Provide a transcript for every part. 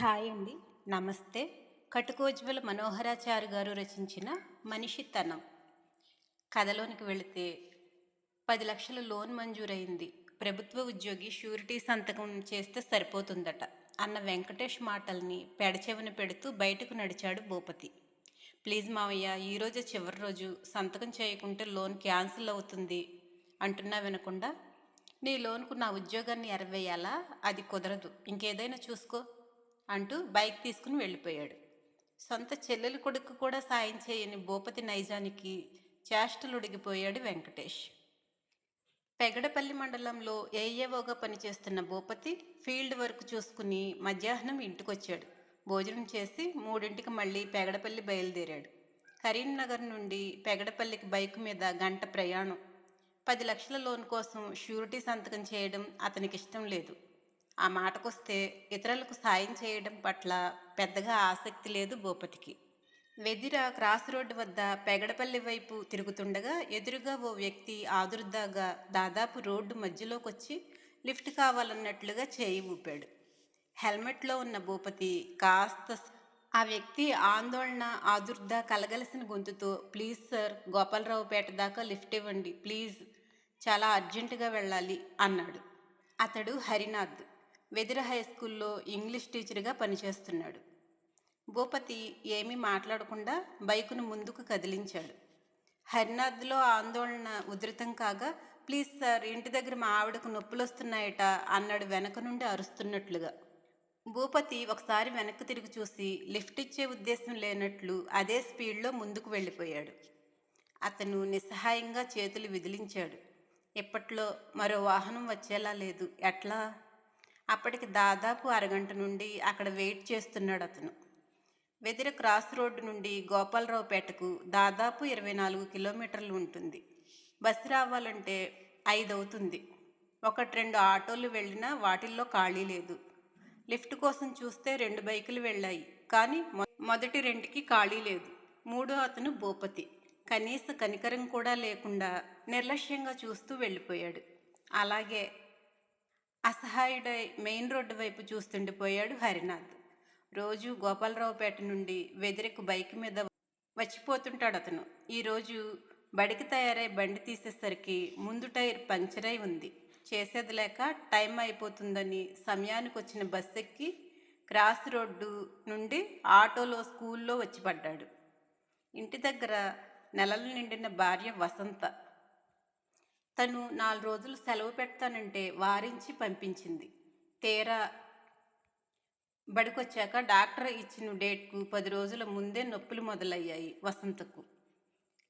Hi అండి. నమస్తే. కటుకోజ్వల మనోహరాచారి గారు రచించిన మనిషి తనం. కథలోనికి వెళితే పది లక్షల లోన్ మంజూరైంది. ప్రభుత్వ ఉద్యోగి షూరిటీ సంతకం చేస్తే సరిపోతుందట అన్న వెంకటేష్ మాటల్ని పెడచెవిన పెడుతూ బయటకు నడిచాడు భూపతి. ప్లీజ్ మావయ్య ఈరోజే చివరి రోజు సంతకం చేయకుంటే లోన్ క్యాన్సిల్ అవుతుంది అంటున్నా వినకుండా. నీ లోన్కు నా ఉద్యోగాన్ని ఎరవేయాలా? అది కుదరదు. ఇంకేదైనా చూసుకో. అంటూ బైక్ తీసుకుని వెళ్ళిపోయాడు. సొంత చెల్లెలి కొడుకు కూడా సాయం చేయని భూపతి నైజానికి చేష్టలుడిగిపోయాడు వెంకటేష్. పెగడపల్లి మండలంలో ఏఏఓగా పనిచేస్తున్న భూపతి ఫీల్డ్ వర్క్ చూసుకుని మధ్యాహ్నం ఇంటికొచ్చాడు. భోజనం చేసి మూడింటికి మళ్ళీ పెగడపల్లి బయలుదేరాడు. కరీంనగర్ నుండి పెగడపల్లికి బైక్ మీద గంట ప్రయాణం. పది లక్షల లోన్ కోసం షూరిటీ సంతకం చేయడం అతనికి ఇష్టం లేదు. ఆ మాటకొస్తే ఇతరులకు సాయం చేయడం పట్ల పెద్దగా ఆసక్తి లేదు భూపతికి. వెదిర క్రాస్ రోడ్డు వద్ద పెగడపల్లి వైపు తిరుగుతుండగా ఎదురుగా ఓ వ్యక్తి ఆదుర్దాగా దాదాపు రోడ్డు మధ్యలోకి వచ్చి లిఫ్ట్ కావాలన్నట్లుగా చేయి ఊపాడు. హెల్మెట్లో ఉన్న భూపతి కాస్త ఆ వ్యక్తి ఆందోళన ఆదుర్ద కలగలిసిన గొంతుతో ప్లీజ్ సార్ గోపాలరావుపేట దాకా లిఫ్ట్ ఇవ్వండి ప్లీజ్ చాలా అర్జెంటుగా వెళ్ళాలి అన్నాడు. అతడు హరినాథ్. వెదిర హై స్కూల్లో ఇంగ్లీష్ టీచర్గా పనిచేస్తున్నాడు. భూపతి ఏమీ మాట్లాడకుండా బైకును ముందుకు కదిలించాడు. హరినాథ్లో ఆందోళన ఉధృతం కాగా ప్లీజ్ సార్ ఇంటి దగ్గర మా ఆవిడకు నొప్పులు వస్తున్నాయట అన్నాడు వెనక నుండి అరుస్తున్నట్లుగా. భూపతి ఒకసారి వెనక్కి తిరిగి చూసి లిఫ్ట్ ఇచ్చే ఉద్దేశం లేనట్లు అదే స్పీడ్లో ముందుకు వెళ్ళిపోయాడు. అతను నిస్సహాయంగా చేతులు విదిలించాడు. ఇప్పట్లో మరో వాహనం వచ్చేలా లేదు. ఎట్లా? అప్పటికి దాదాపు అరగంట నుండి అక్కడ వెయిట్ చేస్తున్నాడు అతను. వెదిర క్రాస్ రోడ్డు నుండి గోపాలరావుపేటకు దాదాపు ఇరవై నాలుగు కిలోమీటర్లు ఉంటుంది. బస్సు రావాలంటే ఐదు అవుతుంది ఒకటి రెండు ఆటోలు వెళ్ళినా వాటిల్లో ఖాళీ లేదు. లిఫ్ట్ కోసం చూస్తే రెండు బైకులు వెళ్ళాయి. కానీ మొ- మొదటి రెండుకి ఖాళీ లేదు. మూడో అతను భూపతి. కనీస కనికరం కూడా లేకుండా నిర్లక్ష్యంగా చూస్తూ వెళ్ళిపోయాడు. అలాగే అసహాయుడై మెయిన్ రోడ్డు వైపు చూస్తుండిపోయాడు హరినాథ్. రోజు గోపాలరావుపేట నుండి వెదిరకు బైక్ మీద వచ్చిపోతుంటాడు అతను. ఈరోజు బడికి తయారై బండి తీసేసరికి ముందు టైర్ పంచర్ అయి ఉంది. చేసేది లేక టైం అయిపోతుందని సమయానికి వచ్చిన బస్ ఎక్కి క్రాస్ రోడ్డు నుండి ఆటోలో స్కూల్లో వచ్చి పడ్డాడు. ఇంటి దగ్గర నెలలు నిండిన భార్య వసంత. తను నాలుగు రోజులు సెలవు పెడతానంటే వారించి పంపించింది. తీరా బడికొచ్చాక డాక్టర్ ఇచ్చిన డేట్కు పది రోజుల ముందే నొప్పులు మొదలయ్యాయి వసంతకు.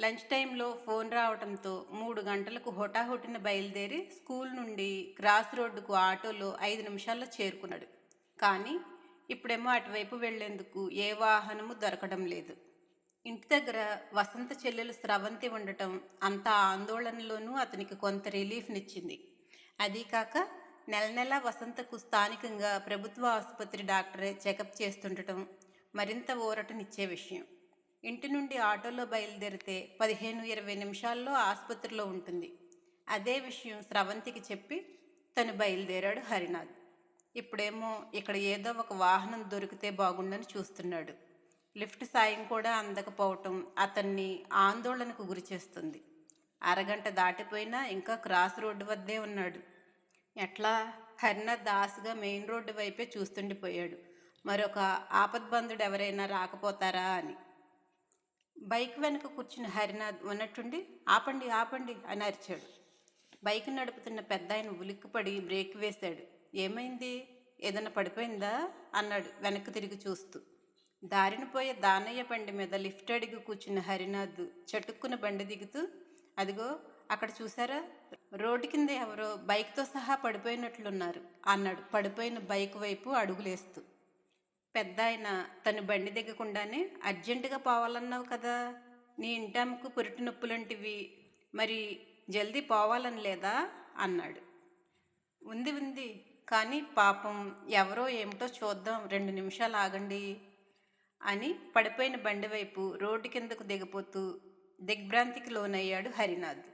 లంచ్ టైంలో ఫోన్ రావడంతో మూడు గంటలకు హోటాహోటిన బయలుదేరి స్కూల్ నుండి క్రాస్ రోడ్డుకు ఆటోలో ఐదు నిమిషాల్లో చేరుకున్నాడు. కానీ ఇప్పుడేమో అటువైపు వెళ్ళేందుకు ఏ వాహనము దొరకడం లేదు. ఇంటి దగ్గర వసంత చెల్లెలు స్రవంతి ఉండటం అంత ఆందోళనలోనూ అతనికి కొంత రిలీఫ్నిచ్చింది. అదీ కాక నెల నెల వసంతకు స్థానికంగా ప్రభుత్వ ఆసుపత్రి డాక్టరే చెకప్ చేస్తుండటం మరింత ఊరటనిచ్చే విషయం. ఇంటి నుండి ఆటోలో బయలుదేరితే పదిహేను ఇరవై నిమిషాల్లో ఆసుపత్రిలో ఉంటుంది. అదే విషయం స్రవంతికి చెప్పి తను బయలుదేరాడు హరినాథ్. ఇప్పుడేమో ఇక్కడ ఏదో ఒక వాహనం దొరికితే బాగుండని చూస్తున్నాడు. లిఫ్ట్ సాయం కూడా అందకపోవటం అతన్ని ఆందోళనకు గురిచేస్తుంది అరగంట దాటిపోయినా ఇంకా క్రాస్ రోడ్డు వద్దే ఉన్నాడు. ఎట్లా? హరినాథ్ దాసుగా మెయిన్ రోడ్డు వైపే చూస్తుండిపోయాడు. మరొక ఆపద్బంధుడు ఎవరైనా రాకపోతారా అని. బైక్ వెనుక కూర్చున్న హరినాథ్ ఉన్నట్టుండి ఆపండి ఆపండి అని అరిచాడు. బైక్ నడుపుతున్న పెద్ద ఆయన ఉలిక్కిపడి బ్రేక్ వేశాడు. ఏమైంది? ఏదైనా పడిపోయిందా? అన్నాడు వెనక్కి తిరిగి చూస్తూ. దారిన పోయే దానయ్య బండి మీద లిఫ్ట్ అడిగి కూర్చున్న హరినాథ్ చటుక్కున బండి దిగుతూ అదిగో అక్కడ చూసారా రోడ్డు కింద ఎవరో బైక్తో సహా పడిపోయినట్లున్నారు అన్నాడు పడిపోయిన బైక్ వైపు అడుగులేస్తూ. పెద్ద ఆయన తను బండి దిగకుండానే అర్జెంటుగా పోవాలన్నావు కదా? నీ ఇంటాముకు పురిటి నొప్పులంటివి మరి జల్దీ పోవాలని లేదా? అన్నాడు. ఉంది ఉంది కానీ పాపం ఎవరో ఏమిటో చూద్దాం రెండు నిమిషాలు ఆగండి అని పడిపోయిన బండి వైపు రోడ్డు కిందకు దిగిపోతూ దిగ్భ్రాంతికి లోనయ్యాడు హరినాథ్.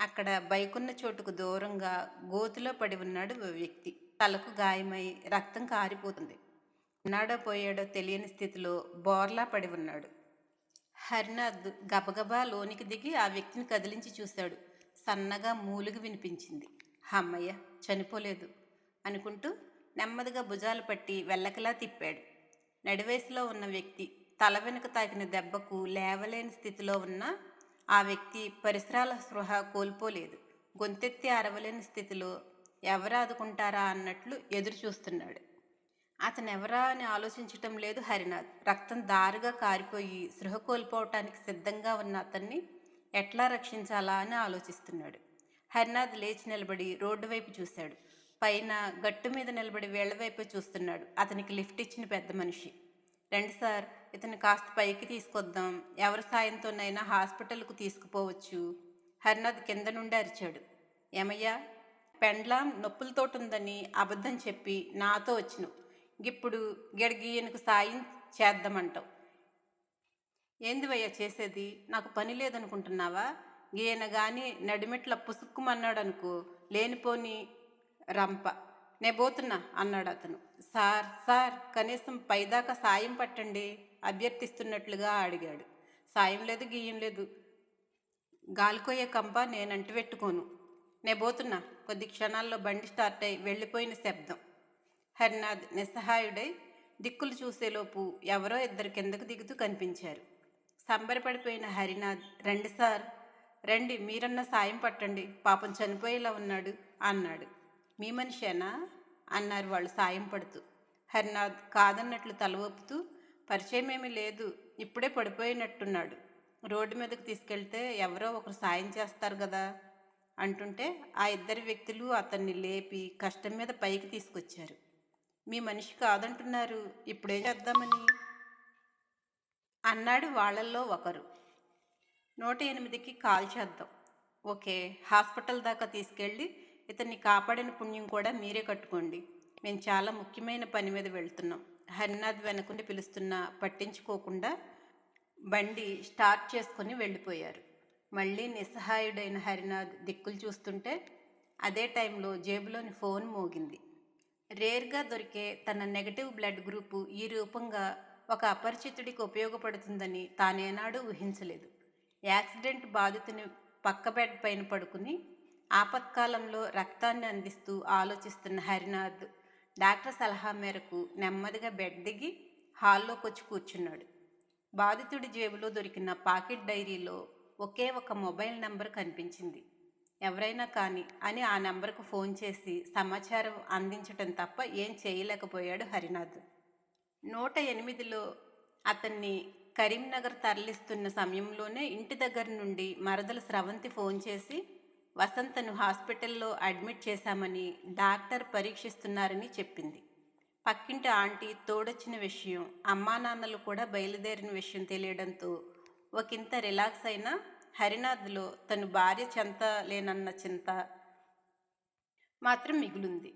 అక్కడ బైకున్న చోటుకు దూరంగా గోతులో పడి ఉన్నాడు ఓ వ్యక్తి. తలకు గాయమై రక్తం కారిపోతుంది. ఉన్నాడో పోయాడో తెలియని స్థితిలో బోర్లా పడి ఉన్నాడు. హరినాథ్ గబగబా లోనికి దిగి ఆ వ్యక్తిని కదిలించి చూశాడు. సన్నగా మూలుగు వినిపించింది. హమ్మయ్య చనిపోలేదు అనుకుంటూ నెమ్మదిగా భుజాలు పట్టి వెళ్ళకలా తిప్పాడు. నడివయసులో ఉన్న వ్యక్తి తల వెనుక తాకిన దెబ్బకు లేవలేని స్థితిలో ఉన్న ఆ వ్యక్తి పరిసరాల స్పృహ కోల్పోలేదు. గొంతెత్తి అరవలేని స్థితిలో ఎవరు ఆదుకుంటారా అన్నట్లు ఎదురు చూస్తున్నాడు. అతను ఎవరా అని ఆలోచించటం లేదు హరినాథ్. రక్తం దారుగా కారిపోయి సృహ కోల్పోవటానికి సిద్ధంగా ఉన్న అతన్ని ఎట్లా రక్షించాలా అని ఆలోచిస్తున్నాడు. హరినాథ్ లేచి నిలబడి రోడ్డు వైపు చూశాడు. పైన గట్టు మీద నిలబడి వేళ్ళ వైపు చూస్తున్నాడు. అతనికి లిఫ్ట్ ఇచ్చిన పెద్ద మనిషి. రండి సార్ ఇతను కాస్త పైకి తీసుకొద్దాం. ఎవరి సాయంతోనైనా హాస్పిటల్కు తీసుకుపోవచ్చు. హరినాథ్ కింద నుండి అరిచాడు. ఏమయ్యా పెండ్లాం నొప్పులతోటుందని అబద్ధం చెప్పి నాతో వచ్చిను ఇప్పుడు గిడగీయనకు సాయం చేద్దామంటావు. ఏందివయ్యా చేసేది? నాకు పని లేదనుకుంటున్నావా? ఈయన కానీ నడిమెట్ల పుసుక్కుమన్నాడనుకో లేనిపోని రంప. నే పోతున్నా అన్నాడు అతను. సార్ సార్ కనీసం పైదాకా సాయం పట్టండి అభ్యర్థిస్తున్నట్లుగా అడిగాడు. సాయం లేదు గీయం లేదు. గాలికోయే కంప నేను అంటిపెట్టుకోను. నే పోతున్నా కొద్ది క్షణాల్లో బండి స్టార్ట్ అయి వెళ్ళిపోయిన శబ్దం. హరినాథ్ నిస్సహాయుడై దిక్కులు చూసేలోపు ఎవరో ఇద్దరు కిందకు దిగుతూ కనిపించారు. సంబరపడిపోయిన హరినాథ్ రండి సార్ రండి మీరన్న సాయం పట్టండి పాపం చనిపోయేలా ఉన్నాడు అన్నాడు. మీ మనిషేనా? అన్నారు వాళ్ళు సాయం పడుతూ. హరినాథ్ కాదన్నట్లు తల ఊపుతూ పరిచయం ఏమీ లేదు ఇప్పుడే పడిపోయినట్టున్నాడు. రోడ్డు మీదకు తీసుకెళ్తే ఎవరో ఒకరు సాయం చేస్తారు కదా అంటుంటే ఆ ఇద్దరు వ్యక్తులు అతన్ని లేపి కష్టం మీద పైకి తీసుకొచ్చారు. మీ మనిషి కాదంటున్నారు ఇప్పుడేం చేద్దామని? అన్నాడు వాళ్ళల్లో ఒకరు. నూట ఎనిమిదికి కాల్ చేద్దాం. ఓకే హాస్పిటల్ దాకా తీసుకెళ్ళి ఇతన్ని కాపాడిన పుణ్యం కూడా మీరే కట్టుకోండి. మేము చాలా ముఖ్యమైన పని మీద వెళ్తున్నాం. హరినాథ్ వెనకుండి పిలుస్తున్నా పట్టించుకోకుండా బండి స్టార్ట్ చేసుకొని వెళ్ళిపోయారు. మళ్ళీ నిస్సహాయుడైన హరినాథ్ దిక్కులు చూస్తుంటే అదే టైంలో జేబులోని ఫోన్ మోగింది. రేర్గా దొరికే తన నెగటివ్ బ్లడ్ గ్రూపు ఈ రూపంగా ఒక అపరిచితుడికి ఉపయోగపడుతుందని తానేనాడు ఊహించలేదు. యాక్సిడెంట్ బాధితుని పక్క బెడ్ పైన పడుకుని ఆపత్కాలంలో రక్తాన్ని అందిస్తూ ఆలోచిస్తున్న హరినాథ్ డాక్టర్ సలహా మేరకు నెమ్మదిగా బెడ్ దిగి హాల్లోకి వచ్చి కూర్చున్నాడు. బాధితుడి జేబులో దొరికిన పాకెట్ డైరీలో ఒకే ఒక మొబైల్ నంబర్ కనిపించింది. ఎవరైనా కానీ అని ఆ నెంబర్కు ఫోన్ చేసి సమాచారం అందించటం తప్ప ఏం చేయలేకపోయాడు హరినాథ్. నూట ఎనిమిదిలో అతన్ని కరీంనగర్ తరలిస్తున్న సమయంలోనే ఇంటి దగ్గర నుండి మరదల స్రవంతి ఫోన్ చేసి వసంతను హాస్పిటల్లో అడ్మిట్ చేశామని డాక్టర్ పరీక్షిస్తున్నారని చెప్పింది. పక్కింటి ఆంటీ తోడొచ్చిన విషయం అమ్మా నాన్నలు కూడా బయలుదేరిన విషయం తెలియడంతో ఒకంత రిలాక్స్ అయిన హరినాథ్లో తను భార్య చెంత లేనన్న చింత మాత్రం మిగులుంది.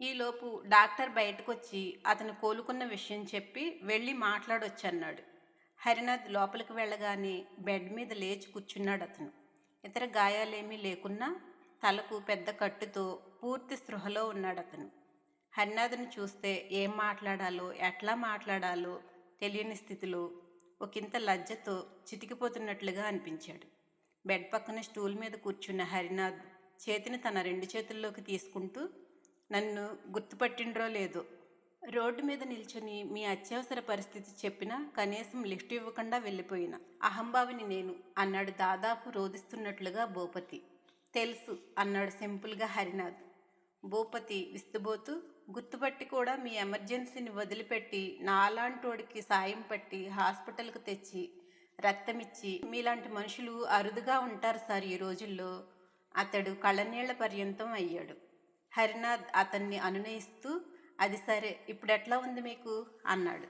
ఈలోపు డాక్టర్ బయటకు వచ్చి అతను కోలుకున్న విషయం చెప్పి వెళ్ళి మాట్లాడొచ్చన్నాడు. హరినాథ్ లోపలికి వెళ్ళగానే బెడ్ మీద లేచి కూర్చున్నాడు అతను ఇతర గాయాలేమీ లేకున్నా తలకు పెద్ద కట్టుతో పూర్తి స్పృహలో ఉన్నాడు అతను హరినాథ్ను చూస్తే ఏం మాట్లాడాలో ఎట్లా మాట్లాడాలో తెలియని స్థితిలో ఒకంత లజ్జతో చితికిపోతున్నట్లుగా అనిపించాడు. బెడ్ పక్కన స్టూల్ మీద కూర్చున్న హరినాథ్ చేతిని తన రెండు చేతుల్లోకి తీసుకుంటూ నన్ను గుర్తుపట్టిండ్రో లేదో రోడ్డు మీద నిల్చొని మీ అత్యవసర పరిస్థితి చెప్పినా కనీసం లిఫ్ట్ ఇవ్వకుండా వెళ్ళిపోయిన. అహంభావిని నేను అన్నాడు దాదాపు రోధిస్తున్నట్లుగా భూపతి. తెలుసు అన్నాడు సింపుల్గా హరినాథ్. భూపతి విస్తుబోతూ గుర్తుపట్టి కూడా మీ ఎమర్జెన్సీని వదిలిపెట్టి నాలాంటోడికి సాయం పట్టి హాస్పిటల్కు తెచ్చి రక్తమిచ్చి మీలాంటి మనుషులు అరుదుగా ఉంటారు సార్ ఈ రోజుల్లో అతడు కళ్ళనీళ్ళ పర్యంతం అయ్యాడు. హరినాథ్ అతన్ని అనునయిస్తూ అది సరే ఇప్పుడు ఎట్లా ఉంది మీకు? అన్నాడు.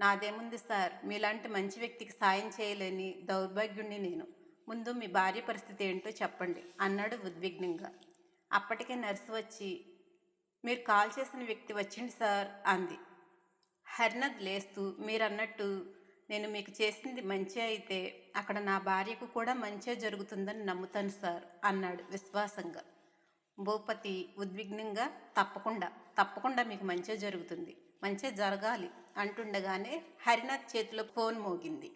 నాదేముంది సార్? మీలాంటి మంచి వ్యక్తికి సాయం చేయలేని దౌర్భాగ్యుణ్ణి నేను. ముందు మీ భార్య పరిస్థితి ఏంటో చెప్పండి అన్నాడు ఉద్విగ్నంగా. అప్పటికే నర్సు వచ్చి మీరు కాల్ చేసిన వ్యక్తి వచ్చింది సార్ అంది. హరినాథ్ లేస్తూ మీరన్నట్టు నేను మీకు చేసింది మంచి అయితే అక్కడ నా భార్యకు కూడా మంచే జరుగుతుందని నమ్ముతాను సార్ అన్నాడు విశ్వాసంగా. భూపతి ఉద్విగ్నంగా తప్పకుండా తప్పకుండా మీకు మంచి జరుగుతుంది మంచిగా జరగాలి అంటుండగానే హరినాథ్ చేతిలో ఫోన్ మోగింది.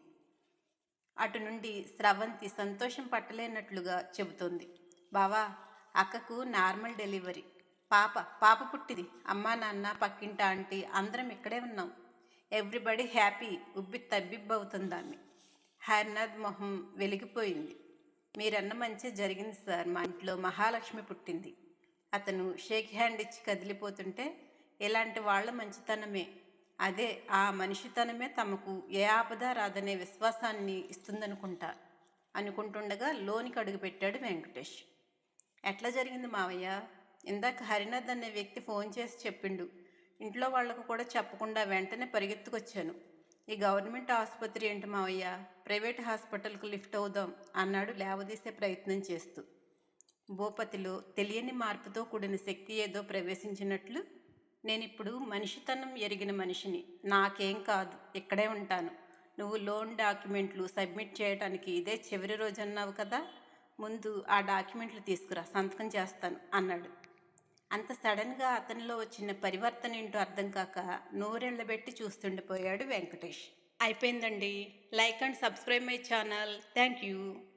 అటు నుండి స్రవంతి సంతోషం పట్టలేనట్లుగా చెబుతోంది. బావా అక్కకు నార్మల్ డెలివరీ. పాప పాప పుట్టింది. అమ్మా నాన్న పక్కింట ఆంటీ అందరం ఇక్కడే ఉన్నాం. ఎవ్రీబడి హ్యాపీ ఉబ్బి తబ్బిబ్బవుతుంది ఆమె. హరినాథ్ మొహం వెలిగిపోయింది. మీరన్న మంచి జరిగింది సార్. మా ఇంట్లో మహాలక్ష్మి పుట్టింది. అతను షేక్ హ్యాండ్ ఇచ్చి కదిలిపోతుంటే ఇలాంటి వాళ్ళ మంచితనమే. అదే ఆ మనిషితనమే తమకు ఏ ఆపద రాదనే విశ్వాసాన్ని ఇస్తుందనుకుంటా అనుకుంటుండగా లోనికి అడుగుపెట్టాడు వెంకటేష్. ఎట్లా జరిగింది మావయ్య? ఇందాక హరినాథ్ అనే వ్యక్తి ఫోన్ చేసి చెప్పిండు. ఇంట్లో వాళ్ళకు కూడా చెప్పకుండా వెంటనే పరిగెత్తుకొచ్చాను. ఈ గవర్నమెంట్ ఆసుపత్రి ఏంటి మావయ్య? ప్రైవేట్ హాస్పిటల్కు లిఫ్ట్ అవుదాం అన్నాడు లేవదీసే ప్రయత్నం చేస్తూ. భూపతిలో తెలియని మార్పుతో కూడిన శక్తి ఏదో ప్రవేశించినట్లు నేనిప్పుడు మనిషితనం ఎరిగిన మనిషిని. నాకేం కాదు ఇక్కడే ఉంటాను. నువ్వు లోన్ డాక్యుమెంట్లు సబ్మిట్ చేయడానికి ఇదే చివరి రోజు అన్నావు కదా? ముందు ఆ డాక్యుమెంట్లు తీసుకురా సంతకం చేస్తాను అన్నాడు. అంత సడన్గా అతనిలో వచ్చిన పరివర్తన ఏంటో అర్థం కాక నోరెళ్ళబెట్టి చూస్తుండిపోయాడు వెంకటేష్. అయిపోయిందండి. Like and subscribe my channel. Thank you